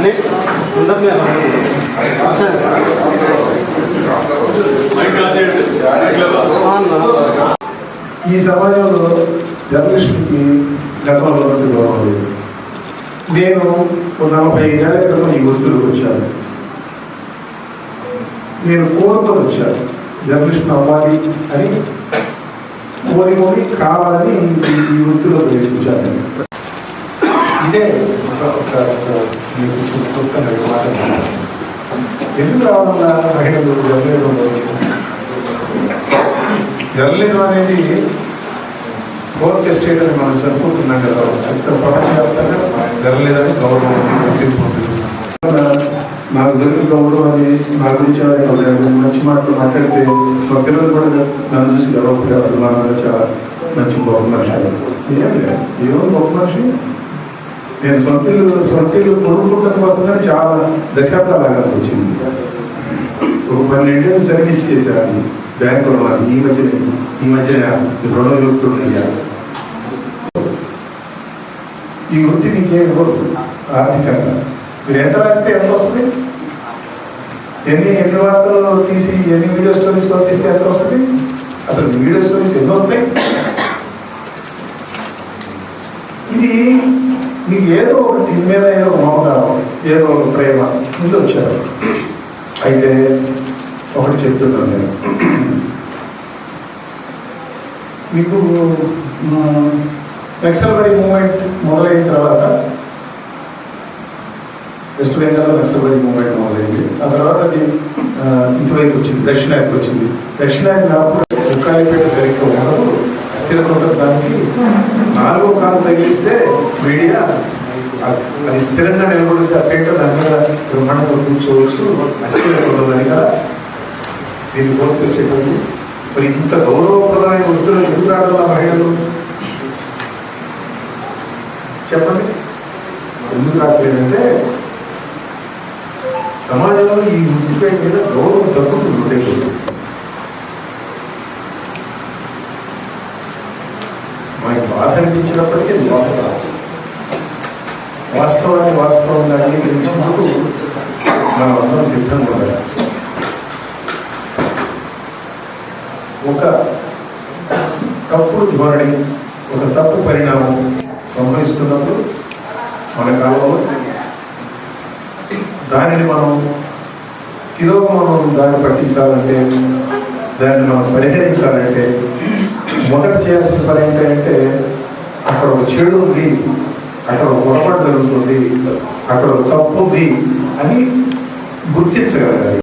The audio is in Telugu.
అందరినీ వచ్చారు ఈ సమాజంలో జర్నలిస్టులకి గతంలో ఉన్నది గౌరవం లేదు. నేను ఒక నలభై ఐదేళ్ళ క్రితం ఈ వృత్తిలోకి వచ్చాను. నేను కోరుకొని వచ్చాను జర్నలిస్ట్ అవ్వాలి అని కోరి కోరి కావాలని ఈ- వృత్తిలో ప్రవేశించాను. ఇదే ఒక ఒక మీకు చెప్తున్న మాట ఎందుకు రావడం మహిళలు? జర్నలిజంలో జర్నలిజం అనేది ఫోర్త్ ఎస్టేట్ అని మనం చెప్పుకుంటున్నాం కదా. చరిత్ర ప్రపంచవ్యాప్తంగా జర్నలిజం గౌరవం నాకు దొరికిన గౌరవం అని నా గురించి ఎవరైనా మంచి మాటలు మాట్లాడితే మా పిల్లలు కూడా నన్ను చూసి గర్వపడేవారు. మా చాలా మంచి గొప్ప మనిషి. ఏం లేదు. ఏమో గొప్ప మనిషి. నేను సొంతలు సొంతలు కొనుక్కోవడం కోసమే చాలా దశాబ్దాలు వచ్చింది. ఒక పన్నెండేళ్ళు సర్వీస్ చేశారు. బ్యాంకులో నాకు ఈ మధ్య ఈ మధ్య రుణ యుక్తుడు ఈ వృత్తి మీకేం ఇవ్వదు. ఆర్థికంగా. మీరు ఎంత రాస్తే ఎంత వస్తుంది? ఎన్ని ఎన్ని వార్తలు తీసి ఎన్ని వీడియో స్టోరీస్ పంపిస్తే ఎంత వస్తుంది? అసలు వీడియో స్టోరీస్ ఎన్ని వస్తాయి? ఇది మీకు ఏదో ఒకటి దీని మీద ఏదో ఒక మమకారం ఏదో ఒక ప్రేమ ఇది వచ్చారు. అయితే ఒకటి చెప్తున్నాను నేను. మీకు నక్సల్బరీ మూమెంట్ మొదలైన తర్వాత వెస్ట్ బెంగాల్లో నక్సల్బరీ మూమెంట్ మొదలైంది. ఆ తర్వాత అది ఇటువైపు వచ్చింది దక్షిణానికి వచ్చింది. దక్షిణానికి రాకుండా ముక్కాలిపేట సరిగ్గా ఉండదు. అస్థిరత ఉండదు దానికి నాలుగో కాలు తగిలిస్తే మీడియా అది స్థిరంగా నిలబడితే అట్టేంటో దాని మీద బ్రహ్మాండంగా కూర్చోవచ్చు అస్థిరత ఉండదని కదా దీన్ని పూర్తి మరి ఇంత గౌరవప్రదమైన వృత్తులు ఎందుకు రావడం ఆ మహిళలు? చెప్పండి. ఎందుకు రావట్లేదంటే సమాజంలో ఈ వృత్తిపై మీద గౌరవం తగ్గుతుంది బాధ అది వాస్తవం. వాస్తవాన్ని వాస్తవంగా అంగీకరించినప్పుడు మనం అందరం సిద్ధంగా ఉండాలి. ఒక తప్పుడు ధోరణి ఒక తప్పు పరిణామం సంభవిస్తున్నప్పుడు మన కాలంలో దానిని మనం తిరోగమనం దాన్ని పట్టించాలంటే దాన్ని మనం పరిహరించాలంటే మొదట చేయాల్సిన పని ఏంటంటే అక్కడ ఒక చెడు ఉంది అక్కడ ఒక పొరపాటు జరుగుతుంది అక్కడ ఒక తప్పు ఉంది అని గుర్తించగలగాలి.